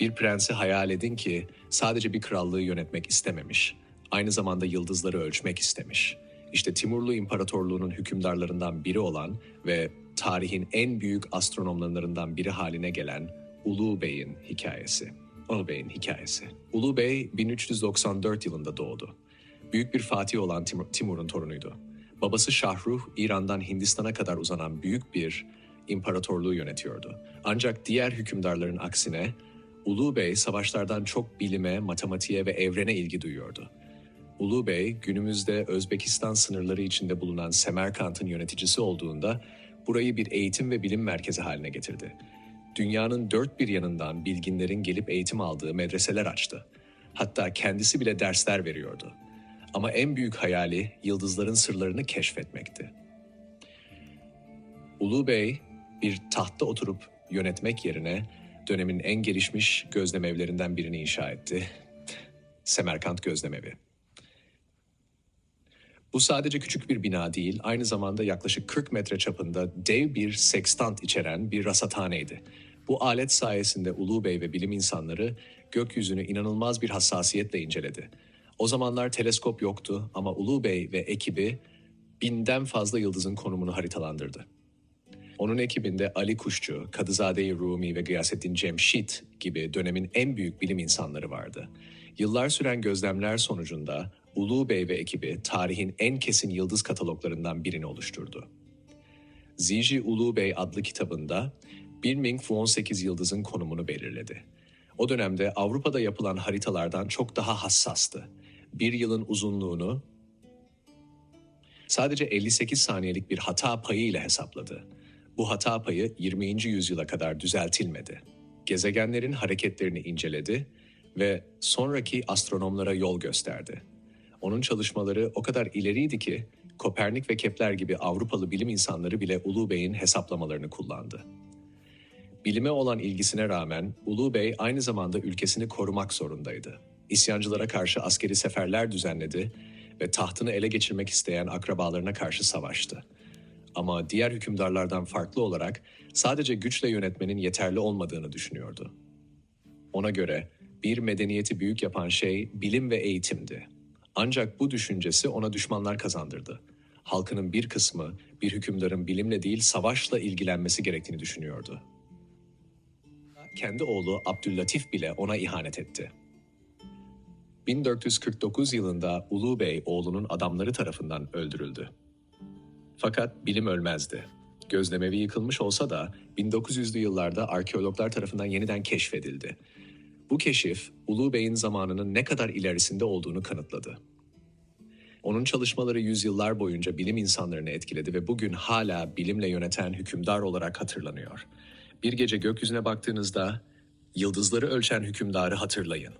Bir prensi hayal edin ki sadece bir krallığı yönetmek istememiş. Aynı zamanda yıldızları ölçmek istemiş. İşte Timurlu İmparatorluğu'nun hükümdarlarından biri olan ve tarihin en büyük astronomlarından biri haline gelen Ulu Bey'in hikayesi. Ulu Bey'in hikayesi. Ulu Bey 1394 yılında doğdu. Büyük bir fatih olan Timur- Timur'un torunuydu. Babası Şahruh, İran'dan Hindistan'a kadar uzanan büyük bir imparatorluğu yönetiyordu. Ancak diğer hükümdarların aksine Ulu Bey savaşlardan çok bilime, matematiğe ve evrene ilgi duyuyordu. Ulu Bey günümüzde Özbekistan sınırları içinde bulunan Semerkant'ın yöneticisi olduğunda burayı bir eğitim ve bilim merkezi haline getirdi. Dünyanın dört bir yanından bilginlerin gelip eğitim aldığı medreseler açtı. Hatta kendisi bile dersler veriyordu. Ama en büyük hayali yıldızların sırlarını keşfetmekti. Ulu Bey bir tahtta oturup yönetmek yerine dönemin en gelişmiş gözlemevlerinden birini inşa etti. Semerkant Gözlemevi. Bu sadece küçük bir bina değil, aynı zamanda yaklaşık 40 metre çapında dev bir sekstant içeren bir rasathaneydi. Bu alet sayesinde Ulu Bey ve bilim insanları gökyüzünü inanılmaz bir hassasiyetle inceledi. O zamanlar teleskop yoktu ama Ulu Bey ve ekibi binden fazla yıldızın konumunu haritalandırdı. Onun ekibinde Ali Kuşçu, Kadızade-i Rumi ve Gıyasettin Cemşit gibi dönemin en büyük bilim insanları vardı. Yıllar süren gözlemler sonucunda Ulu Bey ve ekibi tarihin en kesin yıldız kataloglarından birini oluşturdu. Ziji Ulu Bey adlı kitabında Birming Fu 18 yıldızın konumunu belirledi. O dönemde Avrupa'da yapılan haritalardan çok daha hassastı. Bir yılın uzunluğunu sadece 58 saniyelik bir hata payı ile hesapladı. Bu hata payı 20. yüzyıla kadar düzeltilmedi. Gezegenlerin hareketlerini inceledi ve sonraki astronomlara yol gösterdi. Onun çalışmaları o kadar ileriydi ki Kopernik ve Kepler gibi Avrupalı bilim insanları bile Ulu Bey'in hesaplamalarını kullandı. Bilime olan ilgisine rağmen Ulu Bey aynı zamanda ülkesini korumak zorundaydı. İsyancılara karşı askeri seferler düzenledi ve tahtını ele geçirmek isteyen akrabalarına karşı savaştı. Ama diğer hükümdarlardan farklı olarak sadece güçle yönetmenin yeterli olmadığını düşünüyordu. Ona göre bir medeniyeti büyük yapan şey bilim ve eğitimdi. Ancak bu düşüncesi ona düşmanlar kazandırdı. Halkının bir kısmı bir hükümdarın bilimle değil savaşla ilgilenmesi gerektiğini düşünüyordu. Kendi oğlu Abdüllatif bile ona ihanet etti. 1449 yılında Ulu Bey oğlunun adamları tarafından öldürüldü. Fakat bilim ölmezdi. Gözlemevi yıkılmış olsa da 1900'lü yıllarda arkeologlar tarafından yeniden keşfedildi. Bu keşif Ulu Bey'in zamanının ne kadar ilerisinde olduğunu kanıtladı. Onun çalışmaları yüzyıllar boyunca bilim insanlarını etkiledi ve bugün hala bilimle yöneten hükümdar olarak hatırlanıyor. Bir gece gökyüzüne baktığınızda yıldızları ölçen hükümdarı hatırlayın.